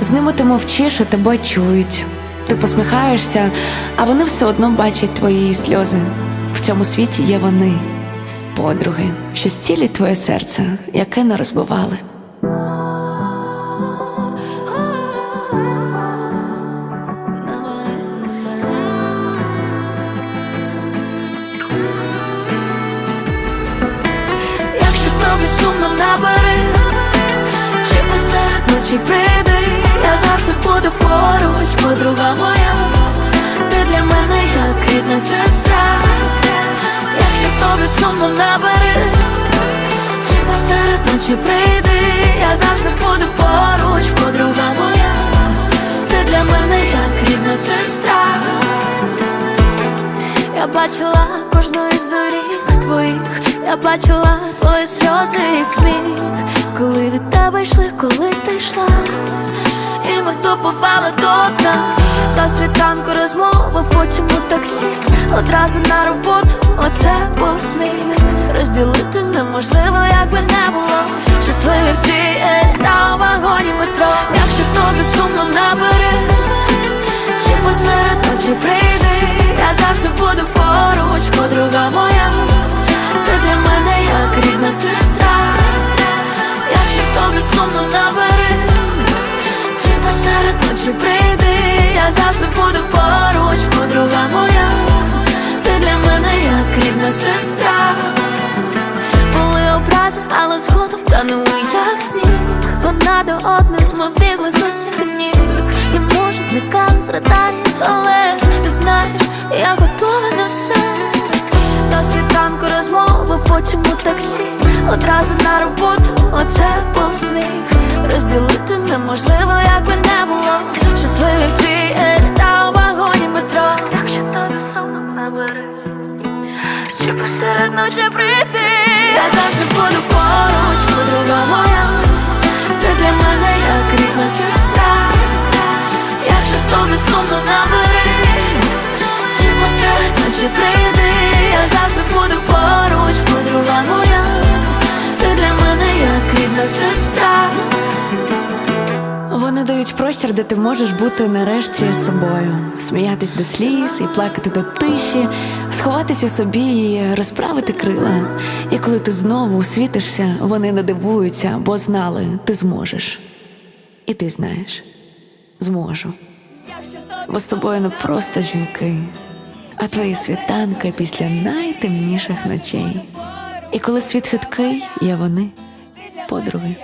З ними ти мовчиш, а тебе чують. Ти посміхаєшся, а вони все одно бачать твої сльози. В цьому світі є вони, подруги, що стілять твоє серце, яке не розбивали. Якщо тобі сумно набери, чи посеред ночі я буду поруч, подруга моя, ти для мене як рідна сестра. Якщо тобі сумно набери, чи посеред ночі прийди, я завжди буду поруч, подруга моя, ти для мене як рідна сестра. Я бачила кожну із доріг твоїх, я бачила твої сльози і сміх, коли від тебе йшли, коли ти йшла, і ми до дна Та світанку розмова, потім у таксі, одразу на роботу, оце був сміх. Розділити неможливо, якби не було. Щасливі в GL у вагоні метро. Якщо тобі сумно набери, чи посеред ночі прийди, рідна сестра. Були образи, але згодом танули як сніг. Одна до одної ми бігли з усіх ніг. І може зникали з радарів, але ти знаєш, я готова на все. Та світанку розмови, потім у таксі. Одразу на роботу, оце був сміх. Розділити неможливо, як би чи посеред ночі прийти. Я завжди буду поруч, подруга моя Ти для мене як рідна сестра. Якщо тобі сумно набери. Чи посеред ночі прийди. Я завжди буду поруч, подруга моя Ти для мене як рідна сестра дають простір, де ти можеш бути нарешті собою, сміятись до сліз і плакати до тиші, сховатися собі і розправити крила. І коли ти знову світишся, вони не дивуються, бо знали, ти зможеш. І ти знаєш, зможу. Бо з тобою не просто жінки, а твої світанки після найтемніших ночей. І коли світ хиткий, є вони, подруги.